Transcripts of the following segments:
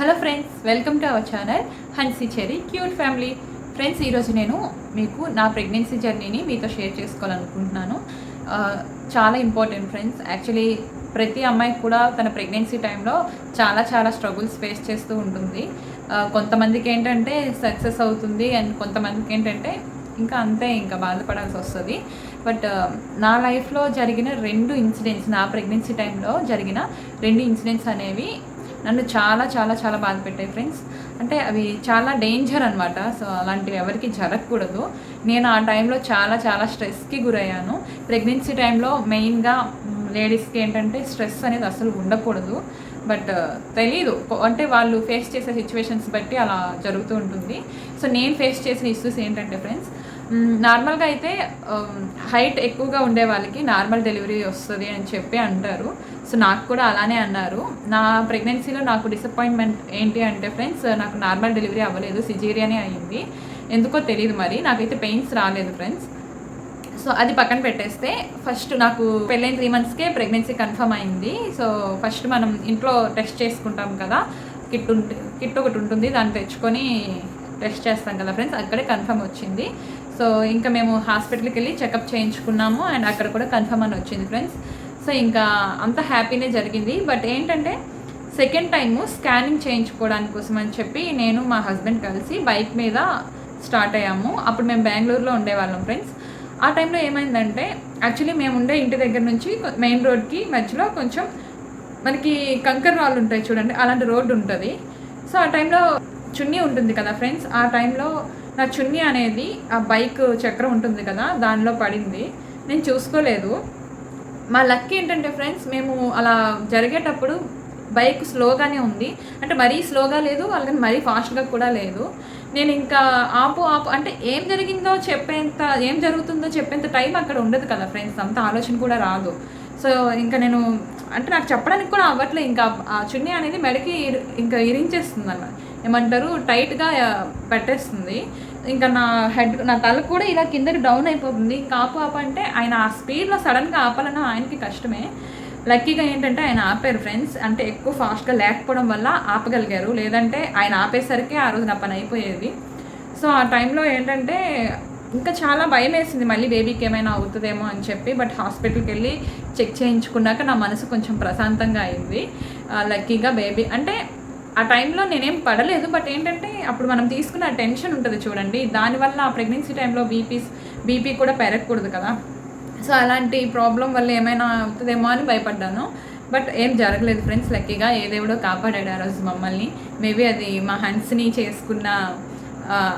Hello friends welcome to our channel Hansi cherry cute family. Friends ఈరోజు నేను మీకు నా ప్రెగ్నెన్సీ జర్నీని మీతో షేర్ చేసుకోవాలనుకుంటున్నాను. చాలా ఇంపార్టెంట్ ఫ్రెండ్స్. యాక్చువల్లీ ప్రతి అమ్మాయికి కూడా తన ప్రెగ్నెన్సీ టైంలో చాలా చాలా స్ట్రగుల్స్ ఫేస్ చేస్తూ ఉంటుంది. కొంతమందికి ఏంటంటే సక్సెస్ అవుతుంది అండ్ కొంతమందికి ఏంటంటే ఇంకా అంతే ఇంకా బాధపడాల్సి వస్తుంది. బట్ నా లైఫ్లో జరిగిన రెండు ఇన్సిడెంట్స్ నా ప్రెగ్నెన్సీ టైంలో జరిగిన రెండు ఇన్సిడెంట్స్ అనేవి నన్ను చాలా చాలా చాలా బాధ పెట్టాయి ఫ్రెండ్స్ అంటే అవి చాలా డేంజర్ అనమాట సో అలాంటివి ఎవరికి జరగకూడదు. నేను ఆ టైంలో చాలా చాలా స్ట్రెస్కి గురయ్యాను. ప్రెగ్నెన్సీ టైంలో మెయిన్గా లేడీస్కి ఏంటంటే స్ట్రెస్ అనేది అసలు ఉండకూడదు. బట్ uh, తెలీదు. అంటే వాళ్ళు ఫేస్ చేసే సిచ్యువేషన్స్ బట్టి అలా జరుగుతూ ఉంటుంది. సో నేను ఫేస్ చేసిన ఇష్యూస్ ఏంటంటే ఫ్రెండ్స్ నార్మల్గా అయితే హైట్ ఎక్కువగా ఉండే వాళ్ళకి నార్మల్ డెలివరీ వస్తుంది అని చెప్పి అంటారు. సో నాకు కూడా అలానే అన్నారు. నా ప్రెగ్నెన్సీలో నాకు డిసప్పాయింట్మెంట్ ఏంటి అంటే ఫ్రెండ్స్ నాకు నార్మల్ డెలివరీ అవ్వలేదు సిజేరియానే అయ్యింది. ఎందుకో తెలియదు మరి నాకైతే పెయిన్స్ రాలేదు ఫ్రెండ్స్. సో అది పక్కన పెట్టేస్తే ఫస్ట్ నాకు పెళ్ళైన త్రీ మంత్స్కే ప్రెగ్నెన్సీ కన్ఫర్మ్ అయింది. సో ఫస్ట్ మనం ఇంట్లో టెస్ట్ చేసుకుంటాం కదా కిట్ ఉంటే కిట్ ఒకటి ఉంటుంది దాన్ని తెచ్చుకొని టెస్ట్ చేస్తాం కదా ఫ్రెండ్స్ అక్కడే కన్ఫర్మ్ వచ్చింది. సో ఇంకా మేము హాస్పిటల్కి వెళ్ళి చెకప్ చేయించుకున్నాము అండ్ అక్కడ కూడా కన్ఫర్మ్ అని వచ్చింది ఫ్రెండ్స్. సో ఇంకా అంత హ్యాపీనే జరిగింది. బట్ ఏంటంటే సెకండ్ టైము స్కానింగ్ చేయించుకోవడానికి కోసం అని చెప్పి నేను మా హస్బెండ్ కలిసి బైక్ మీద స్టార్ట్ అయ్యాము. అప్పుడు మేము బెంగళూరులో ఉండేవాళ్ళం ఫ్రెండ్స్. ఆ టైంలో ఏమైందంటే యాక్చువల్లీ మేము ఉండే ఇంటి దగ్గర నుంచి మెయిన్ రోడ్కి మధ్యలో కొంచెం మనకి కంకర్ రాళ్ళు ఉంటాయి చూడండి అలాంటి రోడ్డు ఉంటుంది. సో ఆ టైంలో చున్నీ ఉంటుంది కదా ఫ్రెండ్స్ ఆ టైంలో నా చున్నీ అనేది ఆ బైక్ చక్రం ఉంటుంది కదా దానిలో పడింది. నేను చూసుకోలేదు. మా లక్ ఏంటంటే ఫ్రెండ్స్ మేము అలా జరిగేటప్పుడు బైక్ స్లోగానే ఉంది. అంటే మరీ స్లోగా లేదు అలాగే మరీ ఫాస్ట్గా కూడా లేదు. నేను ఇంకా ఆపు ఆపు అంటే ఏం జరిగిందో చెప్పేంత ఏం జరుగుతుందో చెప్పేంత టైం అక్కడ ఉండదు కదా ఫ్రెండ్స్ అంత ఆలోచన కూడా రాదు. సో ఇంకా నేను అంటే నాకు చెప్పడానికి కూడా అవ్వట్లేదు ఇంకా ఆ చున్నీ అనేది మెడకి ఇరి- ఇంకా ఇరించేస్తుంది అన్నమాట ఏమంటారు? టైట్గా పెట్టేస్తుంది. ఇంకా నా హెడ్ నా తల కూడా ఇలా కిందకి డౌన్ అయిపోతుంది. కాపు ఆపంటే అంటే ఆయన ఆ స్పీడ్లో సడన్గా ఆపాలన్నా ఆయనకి కష్టమే. లక్కీగా ఏంటంటే ఆయన ఆపారు ఫ్రెండ్స్ అంటే ఎక్కువ ఫాస్ట్గా లేకపోవడం వల్ల ఆపగలిగారు. లేదంటే ఆయన ఆపేసరికి ఆ రోజు నా పని అయిపోయేది. సో ఆ టైంలో ఏంటంటే ఇంకా చాలా భయం వేసింది. మళ్ళీ బేబీకి ఏమైనా అవుతుందేమో అని చెప్పి బట్ హాస్పిటల్కి వెళ్ళి చెక్ చేయించుకున్నాక నా మనసు కొంచెం ప్రశాంతంగా అయింది. లక్కీగా బేబీ అంటే ఆ టైంలో నేనేం పడలేదు బట్ ఏంటంటే అప్పుడు మనం తీసుకున్న టెన్షన్ ఉంటుంది చూడండి. దానివల్ల ఆ ప్రెగ్నెన్సీ టైంలో బీపీస్ బీపీ కూడా పెరగకూడదు కదా. సో అలాంటి ప్రాబ్లం వల్ల ఏమైనా అవుతుందేమో అని భయపడ్డాను. బట్ ఏం జరగలేదు ఫ్రెండ్స్. లక్కీగా ఏ దేవుడో కాపాడాడు ఆ రోజు మమ్మల్ని. మేబీ అది మా హన్స్ని చేసుకున్న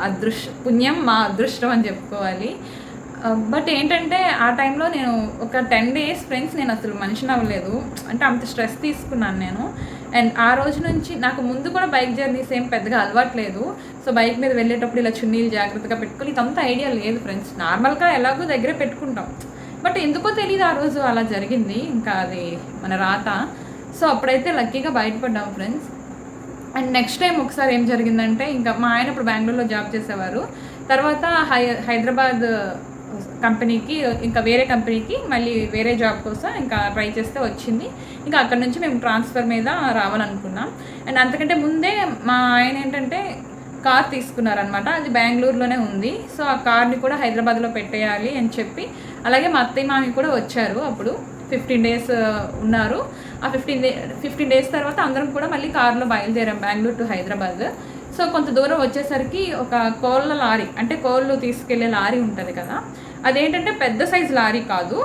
అదృష్ పుణ్యం మా అదృష్టం అని చెప్పుకోవాలి. బట్ ఏంటంటే ఆ టైంలో నేను ఒక టెన్ డేస్ ఫ్రెండ్స్ నేను అసలు మనిషిని అవ్వలేదు. అంటే అంత స్ట్రెస్ తీసుకున్నాను నేను. అండ్ ఆ రోజు నుంచి నాకు ముందు కూడా బైక్ జర్నీస్ ఏం పెద్దగా అలవాట్లేదు. సో బైక్ మీద వెళ్ళేటప్పుడు ఇలా చున్నీలు జాగ్రత్తగా పెట్టుకుని ఇదంతా ఐడియా లేదు ఫ్రెండ్స్ నార్మల్గా ఎలాగో దగ్గర పెట్టుకుంటాం. బట్ ఎందుకో తెలియదు ఆ రోజు అలా జరిగింది. ఇంకా అది మన రాత. సో అప్పుడైతే లక్కీగా బయటపడ్డాం ఫ్రెండ్స్ అండ్ నెక్స్ట్ టైం ఒకసారి ఏం జరిగిందంటే ఇంకా మా ఆయన ఇప్పుడు బెంగళూరులో జాబ్ చేసేవారు. తర్వాత హై హైదరాబాద్ కంపెనీకి ఇంకా వేరే కంపెనీకి మళ్ళీ వేరే జాబ్ కోసం ఇంకా ట్రై చేస్తే వచ్చింది. ఇంకా అక్కడ నుంచి మేము ట్రాన్స్ఫర్ మీద రావాలనుకున్నాం. అండ్ అంతకంటే ముందే మా ఆయన ఏంటంటే కార్ తీసుకున్నారనమాట అది బెంగళూరులోనే ఉంది. సో ఆ కార్ని కూడా హైదరాబాద్లో పెట్టేయాలి అని చెప్పి అలాగే మా అత్తయ్య మామి కూడా వచ్చారు అప్పుడు. ఫిఫ్టీన్ డేస్ ఉన్నారు. ఆ ఫిఫ్టీన్ డే ఫిఫ్టీన్ డేస్ తర్వాత అందరం కూడా మళ్ళీ కార్లో బయలుదేరాం బెంగళూరు టు హైదరాబాద్. సో కొంత దూరం వచ్చేసరికి ఒక కోళ్ళ లారీ అంటే కోళ్ళు తీసుకెళ్ళే లారీ ఉంటుంది కదా. అదేంటంటే పెద్ద సైజ్ లారీ కాదు.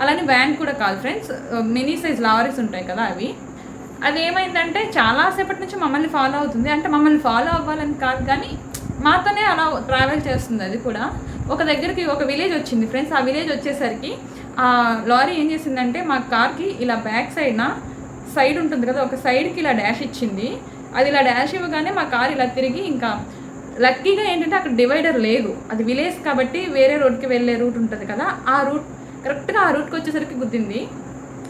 అలానే వ్యాన్ కూడా కాదు ఫ్రెండ్స్. మినీ సైజ్ లారీస్ ఉంటాయి కదా అవి. అది ఏమైందంటే చాలాసేపటి నుంచి మమ్మల్ని ఫాలో అవుతుంది. అంటే మమ్మల్ని ఫాలో అవ్వాలని కాదు కానీ మాతోనే అలా ట్రావెల్ చేస్తుంది అది కూడా. ఒక దగ్గరికి ఒక విలేజ్ వచ్చింది ఫ్రెండ్స్. ఆ విలేజ్ వచ్చేసరికి ఆ లారీ ఏం చేసిందంటే మా కార్కి ఇలా బ్యాక్ సైడ్న సైడ్ ఉంటుంది కదా ఒక సైడ్కి ఇలా డాష్ ఇచ్చింది. అది ఇలా డాష్ ఇవ్వగానే మా కార్ ఇలా తిరిగి ఇంకా లక్కీగా ఏంటంటే అక్కడ డివైడర్ లేదు. అది విలేజ్ కాబట్టి వేరే రోడ్కి వెళ్ళే రూట్ ఉంటుంది కదా ఆ రూట్ కరెక్ట్గా ఆ రూట్కి వచ్చేసరికి గుద్దింది.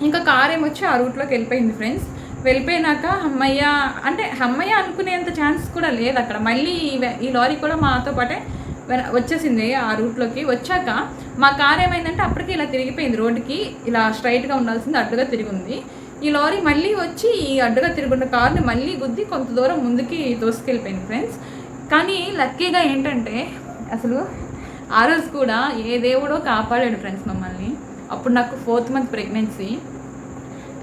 ఇంకా కార్ ఏమొచ్చి ఆ రూట్లోకి వెళ్ళిపోయింది ఫ్రెండ్స్. వెళ్ళిపోయినాక అమ్మయ్య అంటే అమ్మయ్య అనుకునేంత ఛాన్స్ కూడా లేదు అక్కడ. మళ్ళీ ఈ లారీ కూడా మాతో పాటే వచ్చేసింది ఆ రూట్లోకి. వచ్చాక మా కార్ ఏమైందంటే అప్పటికి ఇలా తిరిగిపోయింది రోడ్డుకి. ఇలా స్ట్రైట్గా ఉండాల్సింది అడ్డుగా తిరిగి ఉంది ఈ లారీ మళ్ళీ వచ్చి ఈ అడ్డుగా తిరుగున్న కార్ని మళ్ళీ గుద్ది కొంత దూరం ముందుకి దోసుకెళ్ళిపోయింది ఫ్రెండ్స్. కానీ లక్కీగా ఏంటంటే అసలు ఆ రోజు కూడా ఏ దేవుడో కాపాడాడు ఫ్రెండ్స్ మమ్మల్ని. అప్పుడు నాకు ఫోర్త్ మంత్ ప్రెగ్నెన్సీ.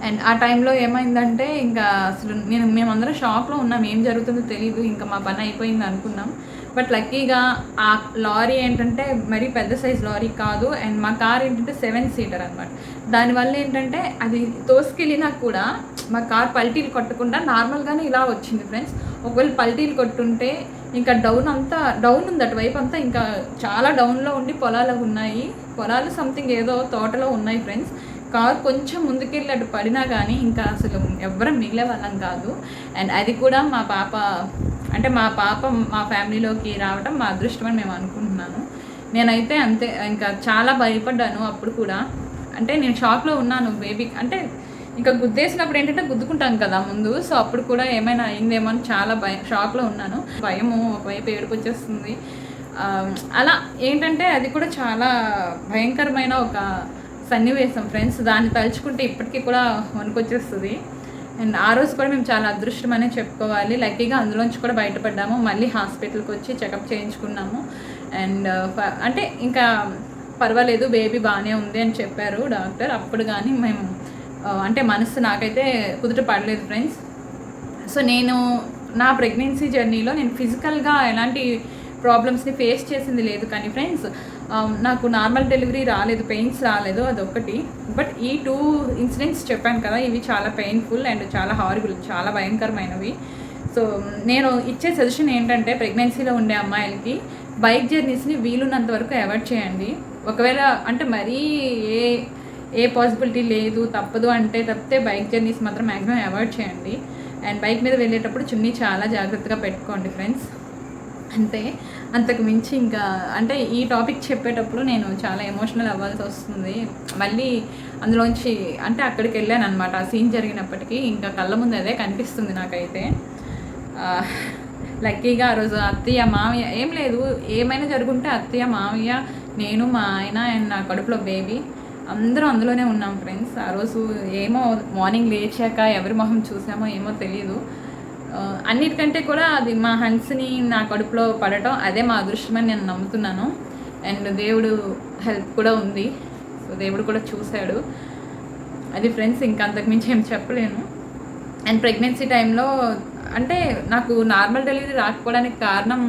అండ్ ఆ టైంలో ఏమైందంటే ఇంకా అసలు నేను మేమందరం షాప్లో ఉన్నాం ఏం జరుగుతుందో తెలియదు ఇంకా మా పని అయిపోయింది అనుకున్నాం. బట్ లక్కీగా ఆ లారీ ఏంటంటే మరీ పెద్ద సైజ్ లారీ కాదు. అండ్ మా కార్ ఏంటంటే సెవెన్ సీటర్ అనమాట దానివల్ల ఏంటంటే అది తోసుకెళ్ళినా కూడా మా కార్ పల్టీలు కొట్టకుండా నార్మల్గానే ఇలా వచ్చింది ఫ్రెండ్స్. ఒకవేళ పల్టీలు కొట్టుంటే ఇంకా డౌన్ అంతా డౌన్ ఉంది అటువైపు అంతా ఇంకా చాలా డౌన్లో ఉండి పొలాలు ఉన్నాయి. పొలాలు సంథింగ్ ఏదో తోటలో ఉన్నాయి ఫ్రెండ్స్ కారు కొంచెం ముందుకెళ్ళి అటు పడినా కానీ ఇంకా అసలు ఎవ్వరం మిగిలే వాళ్ళం కాదు. అండ్ అది కూడా మా పాప అంటే మా పాప మా ఫ్యామిలీలోకి రావడం మా అదృష్టం అని మేము అనుకుంటున్నాను. నేనైతే అంతే ఇంకా చాలా భయపడ్డాను అప్పుడు కూడా. అంటే నేను షాక్లో ఉన్నాను బేబీ అంటే ఇంకా గుద్దేసినప్పుడు ఏంటంటే గుద్దుకుంటాం కదా ముందు. సో అప్పుడు కూడా ఏమైనా అయిందేమో అని చాలా భయం షాక్లో ఉన్నాను. భయము ఒకవైపు ఏడుపు వచ్చేస్తుంది. అలా ఏంటంటే అది కూడా చాలా భయంకరమైన ఒక సన్నివేశం ఫ్రెండ్స్. దాన్ని తలుచుకుంటే ఇప్పటికీ కూడా వణుకొచ్చేస్తుంది. అండ్ ఆ రోజు కూడా మేము చాలా అదృష్టం అనే చెప్పుకోవాలి. లక్కీగా అందులోంచి కూడా బయటపడ్డాము. మళ్ళీ హాస్పిటల్కి వచ్చి చెకప్ చేయించుకున్నాము. అండ్ అంటే ఇంకా పర్వాలేదు బేబీ బాగానే ఉంది అని చెప్పారు డాక్టర్. అప్పుడు కానీ మేము అంటే మనసు నాకైతే కుదుట పడలేదు ఫ్రెండ్స్ సో నేను నా ప్రెగ్నెన్సీ జర్నీలో నేను ఫిజికల్గా ఎలాంటి ప్రాబ్లమ్స్ని ఫేస్ చేసింది లేదు కానీ ఫ్రెండ్స్ నాకు నార్మల్ డెలివరీ రాలేదు పెయిన్స్ రాలేదు అదొకటి బట్ ఈ టూ ఇన్సిడెంట్స్ చెప్పాను కదా ఇవి చాలా పెయిన్ఫుల్ అండ్ చాలా హారిబుల్ చాలా భయంకరమైనవి. సో నేను ఇచ్చే సజెషన్ ఏంటంటే ప్రెగ్నెన్సీలో ఉండే అమ్మాయిలకి బైక్ జర్నీస్ని వీలున్నంత వరకు అవాయిడ్ చేయండి. ఒకవేళ అంటే మరీ ఏ ఏ పాసిబిలిటీ లేదు తప్పదు అంటే తప్పితే బైక్ జర్నీస్ మాత్రం మ్యాక్సిమం అవాయిడ్ చేయండి. అండ్ బైక్ మీద వెళ్ళేటప్పుడు చున్నీ చాలా జాగ్రత్తగా పెట్టుకోండి ఫ్రెండ్స్ అంతే. అంతకు మించి ఇంకా అంటే ఈ టాపిక్ చెప్పేటప్పుడు నేను చాలా ఎమోషనల్ అవ్వాల్సి వస్తుంది. మళ్ళీ అందులోంచి అంటే అక్కడికి వెళ్ళాను అనమాట ఆ సీన్ జరిగినప్పటికీ ఇంకా కళ్ళ ముందు అదే కనిపిస్తుంది నాకైతే. లక్కీగా ఆ రోజు అత్తయ్య మామయ్య ఏం లేదు. ఏమైనా జరుగుంటే అత్తయ్య మామయ్య నేను మా ఆయన అండ్ నా కడుపులో బేబీ అందరం అందులోనే ఉన్నాం ఫ్రెండ్స్. ఆ రోజు ఏమో మార్నింగ్ లేచాక ఎవరి మొహం చూసామో ఏమో తెలియదు అన్నిటికంటే కూడా అది మా హన్స్ని నా కడుపులో పడటం అదే మా అదృష్టమని నేను నమ్ముతున్నాను. అండ్ దేవుడు హెల్ప్ కూడా ఉంది. సో దేవుడు కూడా చూశాడు. అది ఫ్రెండ్స్ ఇంకా అంతకుమించి ఏం చెప్పలేను. అండ్ ప్రెగ్నెన్సీ టైంలో అంటే నాకు నార్మల్ డెలివరీ రాకపోవడానికి కారణం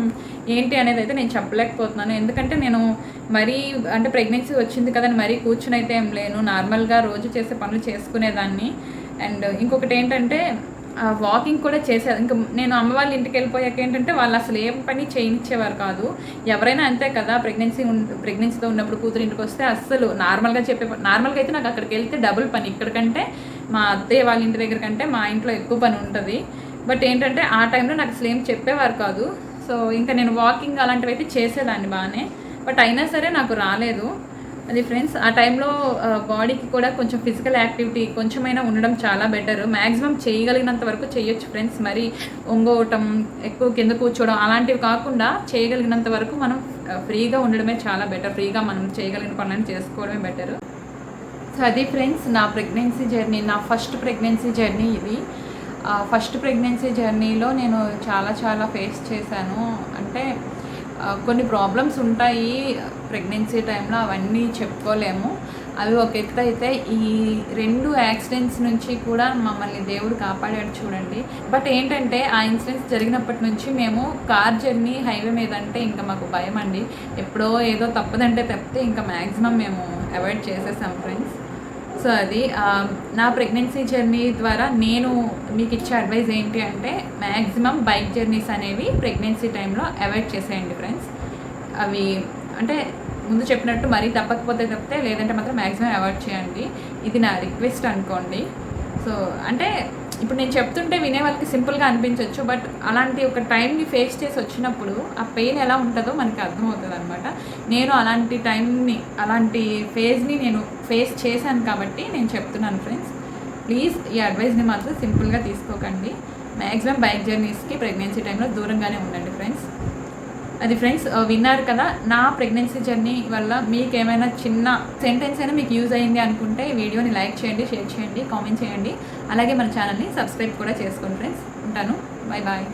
ఏంటి అనేది అయితే నేను చెప్పలేకపోతున్నాను. ఎందుకంటే నేను మరీ అంటే ప్రెగ్నెన్సీ వచ్చింది కదా అని మరీ కూర్చుని అయితే ఏం లేను. నార్మల్గా రోజు చేసే పనులు చేసుకునేదాన్ని. అండ్ ఇంకొకటి ఏంటంటే వాకింగ్ కూడా చేసేది ఇంకా నేను అమ్మ వాళ్ళ ఇంటికి వెళ్ళిపోయాక ఏంటంటే వాళ్ళు అసలు ఏం పని చేయించేవారు కాదు. ఎవరైనా అంతే కదా ప్రెగ్నెన్సీ ప్రెగ్నెన్సీతో ఉన్నప్పుడు కూతురు ఇంటికి వస్తే అస్సలు నార్మల్గా చెప్పే నార్మల్గా అయితే నాకు అక్కడికి వెళ్తే డబుల్ పని. ఇక్కడికంటే మా అత్తయ్య వాళ్ళ ఇంటి దగ్గర కంటే మా ఇంట్లో ఎక్కువ పని ఉంటుంది. బట్ ఏంటంటే ఆ టైంలో నాకు అసలు ఏం చెప్పేవారు కాదు. సో ఇంకా నేను వాకింగ్ అలాంటివి అయితే చేసేదాన్ని బాగానే. బట్ అయినా సరే నాకు రాలేదు. అది ఫ్రెండ్స్ ఆ టైంలో బాడీకి కూడా కొంచెం ఫిజికల్ యాక్టివిటీ కొంచెమైనా ఉండడం చాలా బెటర్. మ్యాక్సిమం చేయగలిగినంత వరకు చేయొచ్చు ఫ్రెండ్స్. మరి ఒంగోవటం ఎక్కువ కింద కూర్చోవడం అలాంటివి కాకుండా చేయగలిగినంత వరకు మనం ఫ్రీగా ఉండడమే చాలా బెటర్. ఫ్రీగా మనం చేయగలిగిన పనులను చేసుకోవడమే బెటర్. సో అది ఫ్రెండ్స్ నా ప్రెగ్నెన్సీ జర్నీ నా ఫస్ట్ ప్రెగ్నెన్సీ జర్నీ ఇది. ఫస్ట్ ప్రెగ్నెన్సీ జర్నీలో నేను చాలా చాలా ఫేస్ చేశాను. అంటే కొన్ని ప్రాబ్లమ్స్ ఉంటాయి ప్రెగ్నెన్సీ టైంలో అవన్నీ చెప్పుకోలేము. అవి ఒక ఎత్తు అయితే ఈ రెండు యాక్సిడెంట్స్ నుంచి కూడా మమ్మల్ని దేవుడు కాపాడాడు చూడండి. బట్ ఏంటంటే ఆ ఇన్సిడెంట్స్ జరిగినప్పటి నుంచి మేము కార్ జర్నీ హైవే మీద అంటే ఇంకా మాకు భయం అండి. ఎప్పుడో ఏదో తప్పదంటే తప్పితే ఇంకా మ్యాక్సిమం మేము అవాయిడ్ చేసేసాం ఫ్రెండ్స్ సో అది um, నా ప్రెగ్నెన్సీ జర్నీ ద్వారా నేను మీకు ఇచ్చే అడ్వైజ్ ఏంటి అంటే మ్యాక్సిమం బైక్ జర్నీస్ అనేవి ప్రెగ్నెన్సీ టైంలో అవాయిడ్ చేసేయండి ఫ్రెండ్స్ అవి అంటే ముందు చెప్పినట్టు మరీ తప్పకపోతే తప్పితే లేదంటే మాత్రం మ్యాక్సిమం అవాయిడ్ చేయండి. ఇది నా రిక్వెస్ట్ అనుకోండి. సో అంటే ఇప్పుడు నేను చెప్తుంటే వినే వాళ్ళకి సింపుల్గా అనిపించవచ్చు బట్ అలాంటి ఒక టైంని ఫేస్ చేసి వచ్చినప్పుడు ఆ పెయిన్ ఎలా ఉంటుందో మనకి అర్థమవుతుంది అనమాట నేను అలాంటి టైంని అలాంటి ఫేజ్ని నేను ఫేస్ చేశాను కాబట్టి నేను చెప్తున్నాను ఫ్రెండ్స్. ప్లీజ్ ఈ అడ్వైస్ని మాత్రం సింపుల్గా తీసుకోకండి. మ్యాక్సిమం బైక్ జర్నీస్కి ప్రెగ్నెన్సీ టైంలో దూరంగానే ఉండండి ఫ్రెండ్స్. అది ఫ్రెండ్స్ విన్నారు కదా నా ప్రెగ్నెన్సీ జర్నీ వల్ల మీకు ఏమైనా చిన్న సెంటెన్స్ అయినా మీకు యూజ్ అయింది అనుకుంటే వీడియోని లైక్ చేయండి షేర్ చేయండి కామెంట్ చేయండి. అలాగే మన ఛానల్ని సబ్స్క్రైబ్ కూడా చేసుకోండి ఫ్రెండ్స్. ఉంటాను. Bye bye